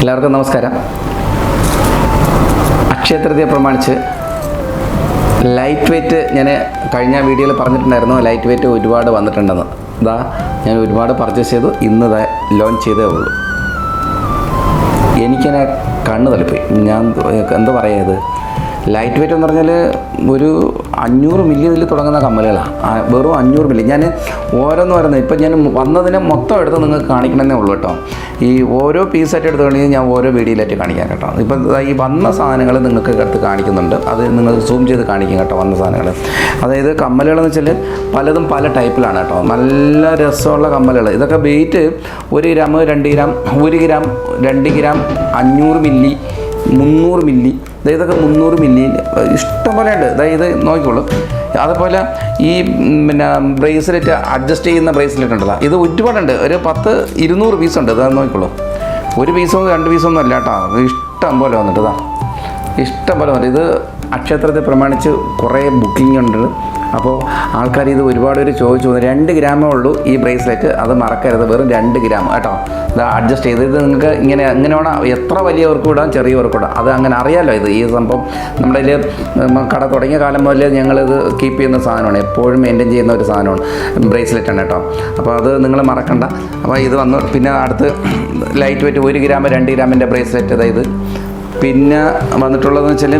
എല്ലാവർക്കും നമസ്കാരം. അക്ഷയതൃതീയ പ്രമാണിച്ച് ലൈറ്റ് വെയ്റ്റ് ഞാൻ കഴിഞ്ഞ വീഡിയോയിൽ പറഞ്ഞിട്ടുണ്ടായിരുന്നു ലൈറ്റ് വെയ്റ്റ് ഒരുപാട് വന്നിട്ടുണ്ടെന്ന്. ഇതാ ഞാൻ ഒരുപാട് പർച്ചേസ് ചെയ്തു ഇന്ന് ലോഞ്ച് ചെയ്തേ ഉള്ളൂ. എനിക്കെന്നെ കണ്ണ് തളിപ്പോയി. ഞാൻ എന്താ പറയുക ഇത്? ലൈറ്റ് വെയിറ്റ് എന്ന് പറഞ്ഞാൽ ഒരു അഞ്ഞൂറ് മില്ലിയിൽ തുടങ്ങുന്ന കമ്മലുകളാണ് വെറും അഞ്ഞൂറ് മില്ലി ഞാൻ ഓരോന്ന് പറയുന്നത് ഇപ്പം ഞാൻ വന്നതിനെ മൊത്തം എടുത്ത് നിങ്ങൾക്ക് കാണിക്കണമെന്നേ ഉള്ളൂ കേട്ടോ. ഈ ഓരോ പീസായിട്ട് എടുത്ത് കഴിഞ്ഞാൽ ഞാൻ ഓരോ വീഡിയോയിലായിട്ട് കാണിക്കാൻ കേട്ടോ. ഇപ്പം ഈ വന്ന സാധനങ്ങൾ നിങ്ങൾക്ക് എടുത്ത് കാണിക്കുന്നുണ്ട്. അത് നിങ്ങൾ സൂം ചെയ്ത് കാണിക്കും കേട്ടോ വന്ന സാധനങ്ങൾ അതായത് കമ്മലുകളെന്ന് വെച്ചാൽ പലതും പല ടൈപ്പിലാണ് കേട്ടോ. നല്ല രസമുള്ള കമ്മലുകൾ ഇതൊക്കെ വെയിറ്റ് ഒരു ഗ്രാം രണ്ട് ഗ്രാം ഒരു ഗ്രാം രണ്ട് ഗ്രാം അഞ്ഞൂറ് മില്ലി മുന്നൂറ് മില്ലി ഇതൊക്കെ മുന്നൂറ് മില്ലി ഇഷ്ടംപോലെ ഉണ്ട്. അതായത് നോക്കിക്കോളൂ. അതുപോലെ ഈ പിന്നെ ബ്രേസ്ലെറ്റ് അഡ്ജസ്റ്റ് ചെയ്യുന്ന ബ്രേസ്ലെറ്റ് ഉണ്ടല്ലോ. ഇത് ഒരുപാടുണ്ട്. ഒരു പത്ത് ഇരുന്നൂറ് പീസ് ഉണ്ട്. ഇതാ നോക്കിക്കോളൂ. ഒരു പീസോ രണ്ട് പീസോ ഒന്നും അല്ല കേട്ടോ. ഇഷ്ടം പോലെ വന്നിട്ട് ഇതാ ഇഷ്ടം പോലെ വന്നിട്ട്. ഇത് അക്ഷേത്രത്തെ പ്രമാണിച്ച് കുറേ ബുക്കിംഗ് ഉണ്ട്. അപ്പോൾ ആൾക്കാർ ഇത് ഒരുപാട് പേര് ചോദിച്ചു വന്നു. രണ്ട് ഗ്രാമേ ഉള്ളൂ ഈ ബ്രേസ്ലെറ്റ്. അത് മറക്കരുത്. വെറും രണ്ട് ഗ്രാം കേട്ടോ. ഇത് അഡ്ജസ്റ്റ് ചെയ്ത് ഇത് നിങ്ങൾക്ക് ഇങ്ങനെ ഇങ്ങനെയാണ് എത്ര വലിയവർക്കും ഇടാം ചെറിയവർക്കും ഇടാം. അത് അങ്ങനെ അറിയാമല്ലോ ഇത് ഈ സംഭവം. നമ്മുടെ ഇതിൽ കട തുടങ്ങിയ കാലം മുതലേ ഞങ്ങളിത് കീപ്പ് ചെയ്യുന്ന സാധനമാണ്. എപ്പോഴും മെയിന്റെയിൻ ചെയ്യുന്ന ഒരു സാധനമാണ്. ബ്രേസ്ലെറ്റ് ആണ് കേട്ടോ. അപ്പോൾ അത് നിങ്ങൾ മറക്കണ്ട. അപ്പോൾ ഇത് വന്നു പിന്നെ അടുത്ത് ലൈറ്റ് വെയിറ്റ് ഒരു ഗ്രാം രണ്ട് ഗ്രാമിന്റെ ബ്രേസ്ലെറ്റ് അതായത് പിന്നെ വന്നിട്ടുള്ളതെന്ന് വെച്ചാൽ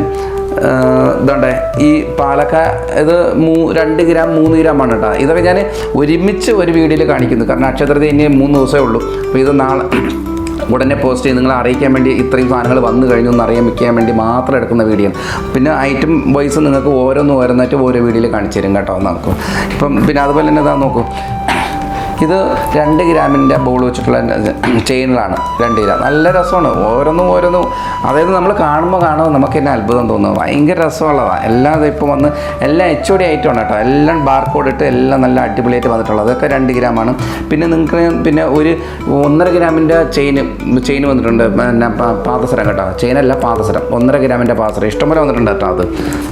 ഇതുണ്ട് ഈ പാലക്ക ഇത് മൂ രണ്ട് ഗ്രാം മൂന്ന് ഗ്രാം ആണ് കേട്ടോ. ഇതൊക്കെ ഞാൻ ഒരുമിച്ച് ഒരു വീഡിയോയിൽ കാണിക്കുന്നു. കാരണം നക്ഷത്രത്തിൽ ഇനി മൂന്ന് ദിവസമേ ഉള്ളൂ. അപ്പോൾ ഇത് നാളെ ഉടനെ പോസ്റ്റ് ചെയ്ത് നിങ്ങളെ അറിയിക്കാൻ വേണ്ടി ഇത്രയും സാധനങ്ങൾ വന്നു കഴിഞ്ഞു എന്ന് അറിയാൻ വയ്ക്കാൻ വേണ്ടി മാത്രം എടുക്കുന്ന വീഡിയോ പിന്നെ ഐറ്റം വൈസ് നിങ്ങൾക്ക് ഓരോന്ന് ഓരോന്നായിട്ട് ഓരോ വീഡിയോയിൽ കാണിച്ചു തരും കേട്ടോ നമുക്ക്. ഇപ്പം പിന്നെ അതുപോലെ തന്നെ ഇതാ നോക്കൂ. ഇത് രണ്ട് ഗ്രാമിന്റെ ബോൾ വെച്ചിട്ടുള്ള ചെയിനിലാണ് രണ്ട് ഗ്രാം. നല്ല രസമാണ്. ഓരോന്നും ഓരോന്നും. അതായത് നമ്മൾ കാണുമ്പോൾ കാണുമ്പോൾ നമുക്ക് തന്നെ അത്ഭുതം തോന്നുന്നു ഭയങ്കര രസമുള്ളതാണ് എല്ലാം ഇപ്പോൾ വന്ന് എല്ലാം എച്ച് ഒടി ആയിട്ടാണ് കേട്ടോ. എല്ലാം ബാർകോഡ് ഇട്ട് എല്ലാം നല്ല അടിപൊളിയായിട്ട് വന്നിട്ടുള്ളത്. അതൊക്കെ രണ്ട് ഗ്രാമാണ്. പിന്നെ നിങ്ങൾക്ക് പിന്നെ ഒരു ഒന്നര ഗ്രാമിന്റെ ചെയിൻ ചെയിൻ വന്നിട്ടുണ്ട്. പിന്നെ പാദസരം കേട്ടോ. ചെയിനല്ല പാദസരം. ഒന്നര ഗ്രാമിന്റെ പാദസരം. ഇഷ്ടംപോലെ വന്നിട്ടുണ്ട് കേട്ടോ അത്.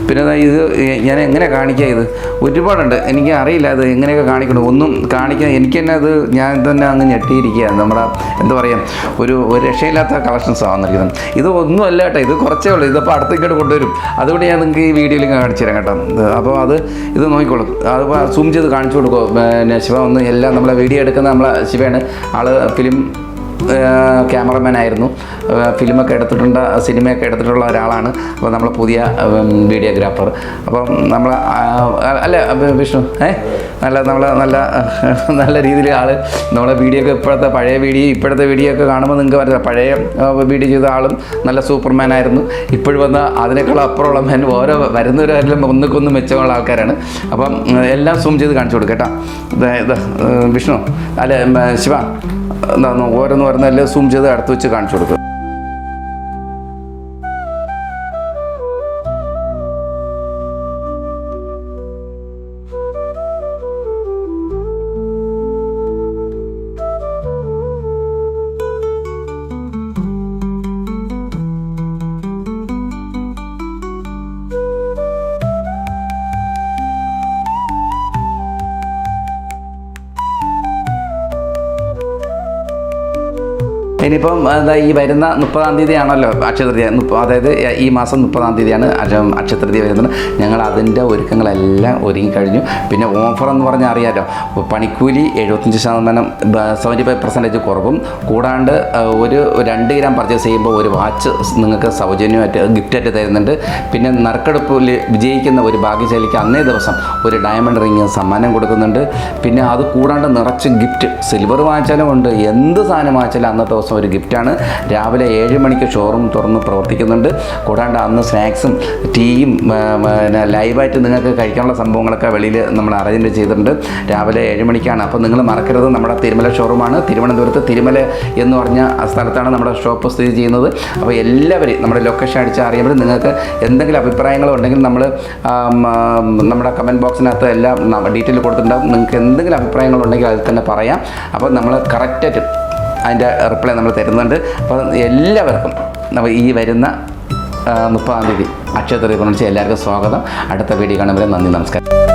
പിന്നെ ഇത് ഞാൻ എങ്ങനെ കാണിക്കുക ഇത്? ഒരുപാടുണ്ട്. എനിക്ക് അറിയില്ല അത് എങ്ങനെയൊക്കെ കാണിക്കണം. ഒന്നും കാണിക്കാൻ എനിക്ക് തന്നെ അത് ഞാൻ തന്നെ അങ്ങ് ഞെട്ടിയിരിക്കുക നമ്മുടെ എന്താ പറയുക ഒരു ഒരു രക്ഷയില്ലാത്ത കളക്ഷൻസ് വന്നിരിക്കുന്നത്. ഇത് ഒന്നും അല്ല കേട്ടോ. ഇത് കുറച്ചേ ഉള്ളൂ. ഇതിപ്പോൾ അടുത്തേക്കോട്ട് കൊണ്ടുവരും. അതുകൊണ്ട് ഞാൻ നിങ്ങൾക്ക് ഈ വീഡിയോയിൽ കാണിച്ചു തരാം കേട്ടോ. അപ്പോൾ അത് ഇത് നോക്കിക്കോളും. അത് സൂം ചെയ്ത് കാണിച്ചു കൊടുക്കുമോ പിന്നെ ശിവ ഒന്ന് എല്ലാം നമ്മളെ വീഡിയോ എടുക്കുന്ന നമ്മളെ ശിവയാണ്. ആൾ ഫിലിം ക്യാമറമാൻ ആയിരുന്നു. ഫിലിമൊക്കെ എടുത്തിട്ടുണ്ട് സിനിമയൊക്കെ എടുത്തിട്ടുള്ള ഒരാളാണ്. അപ്പോൾ നമ്മൾ പുതിയ വീഡിയോഗ്രാഫർ. അപ്പം നമ്മൾ അല്ല വിഷ്ണു ഏ? നല്ല നമ്മൾ നല്ല നല്ല രീതിയിൽ ആൾ നമ്മളെ വീഡിയോ ഒക്കെ ഇപ്പോഴത്തെ പഴയ വീഡിയോ ഇപ്പോഴത്തെ വീഡിയോ ഒക്കെ കാണുമ്പോൾ നിങ്ങൾക്ക് മനസ്സിലാവും. പഴയ വീഡിയോ ചെയ്ത ആളും നല്ല സൂപ്പർമാൻ ആയിരുന്നു. ഇപ്പോഴും വന്ന അതിനേക്കാൾ അപ്പുറമുള്ള മാൻ ഓരോ വരുന്നവരെല്ലാം ഒന്നുക്കൊന്ന് മെച്ചമുള്ള ആൾക്കാരാണ്. അപ്പം എല്ലാം സൂം ചെയ്ത് കാണിച്ചു കൊടുക്കാം കേട്ടോ. വിഷ്ണു അല്ല ശിവ എന്താ ഓരോന്ന് പറഞ്ഞാൽ സൂം ചെയ്ത് അടുത്ത് വെച്ച് കാണിച്ചു കൊടുക്കും. ഇനിയിപ്പം ഈ വരുന്ന മുപ്പതാം തീയതി ആണല്ലോ അക്ഷയതൃതീയ അതായത് ഈ മാസം മുപ്പതാം തീയതിയാണ് അക്ഷ- അക്ഷയതൃതീയ വരുന്നത്. ഞങ്ങൾ അതിന്റെ ഒരുക്കങ്ങളെല്ലാം ഒരുങ്ങി കഴിഞ്ഞു. പിന്നെ ഓഫർ എന്ന് പറഞ്ഞാൽ അറിയാമല്ലോ പണിക്കൂലി എഴുപത്തഞ്ച് ശതമാനം സെവന്റി ഫൈവ് പെർസെന്റേജ് കുറവും. കൂടാണ്ട് ഒരു രണ്ട് ഗ്രാം പർച്ചേസ് ചെയ്യുമ്പോൾ ഒരു വാച്ച് നിങ്ങൾക്ക് സൗജന്യമായിട്ട് ഗിഫ്റ്റായിട്ട് തരുന്നുണ്ട്. പിന്നെ നറുക്കെടുപ്പിൽ വിജയിക്കുന്ന ഒരു ഭാഗ്യശാലിക്ക് അന്നേ ദിവസം ഒരു ഡയമണ്ട് റിങ് സമ്മാനം കൊടുക്കുന്നുണ്ട്. പിന്നെ അത് കൂടാണ്ട് നിറച്ച് ഗിഫ്റ്റ്. സിൽവർ വാങ്ങിച്ചാലും ഉണ്ട് എന്ത് സാധനം വാങ്ങിച്ചാലും അന്നത്തെ ദിവസം ഒരു ഗിഫ്റ്റാണ്. രാവിലെ ഏഴ് മണിക്ക് ഷോറൂം തുറന്ന് പ്രവർത്തിക്കുന്നുണ്ട്. കൂടാണ്ട് അന്ന് സ്നാക്സും ടീയും പിന്നെ ലൈവായിട്ട് നിങ്ങൾക്ക് കഴിക്കാനുള്ള സംഭവങ്ങളൊക്കെ വെളിയിൽ നമ്മൾ അറേഞ്ച് ചെയ്തിട്ടുണ്ട്. രാവിലെ ഏഴ് മണിക്കാണ്. അപ്പോൾ നിങ്ങൾ മറക്കരുത്. നമ്മുടെ തിരുമല ഷോറൂമാണ് തിരുവനന്തപുരത്ത് തിരുമല എന്ന് പറഞ്ഞ സ്ഥലത്താണ് നമ്മുടെ ഷോപ്പ് സ്ഥിതി ചെയ്യുന്നത്. അപ്പോൾ എല്ലാവരും നമ്മുടെ ലൊക്കേഷൻ അടിച്ച് അറിയുമ്പോൾ നിങ്ങൾക്ക് എന്തെങ്കിലും അഭിപ്രായങ്ങൾ ഉണ്ടെങ്കിൽ നമ്മൾ നമ്മുടെ കമന്റ് ബോക്സിനകത്ത് എല്ലാം ഡീറ്റെയിൽ കൊടുത്തിട്ടുണ്ടാകും നിങ്ങൾക്ക് എന്തെങ്കിലും അഭിപ്രായങ്ങളുണ്ടെങ്കിൽ അതിൽ തന്നെ പറയാം. അപ്പോൾ നമ്മൾ കറക്റ്റായിട്ട് അതിന്റെ റിപ്ലൈ നമ്മൾ തരുന്നുണ്ട്. അപ്പോൾ എല്ലാവർക്കും നമ്മൾ ഈ വരുന്ന മുപ്പതാം തീയതി അക്ഷയത്രി കുറിച്ച് എല്ലാവർക്കും സ്വാഗതം. അടുത്ത വീഡിയോ കാണുമ്പോൾ നന്ദി നമസ്കാരം.